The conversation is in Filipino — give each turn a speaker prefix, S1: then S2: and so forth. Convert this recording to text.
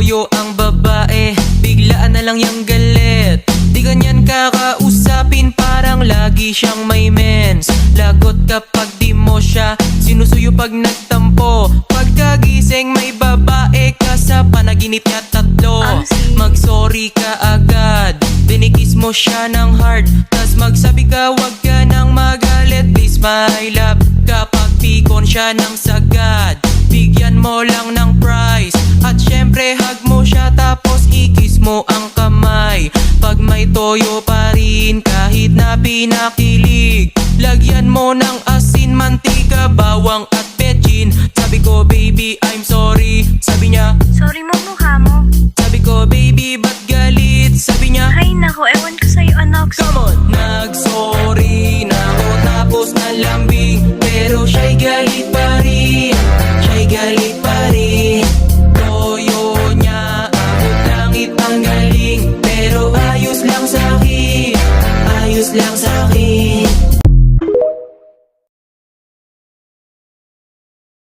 S1: toyo ang babae Biglaan na lang yung galit. Di ganyan kakausapin Parang lagi siyang may mens. Lagot kapag di mo siya Sinusuyo pag nagtampo. Pagkagising may babae ka sa panaginip niya tatlo.
S2: Ah.
S1: Mag-sorry ka agad. Dinikis mo siya ng hard Tas magsabi ka wag ka nang magalit. Please my love. Kapag pikon siya ng sagad Bigyan mo lang ng syempre hug mo siya Tapos ikis mo ang kamay Pag may toyo pa rin Kahit na pinakilig Lagyan mo ng asin, mantika, bawang at betchin Sabi ko baby I'm sorry Sabi niya
S2: Sorry mo mukha mo.
S1: Sabi ko baby ba't galit Sabi niya
S2: Ay nako, ewan ko sa'yo anak.
S1: Come on! Nag-sorry na ako tapos nalambing Pero siya'y galit lang sa'kin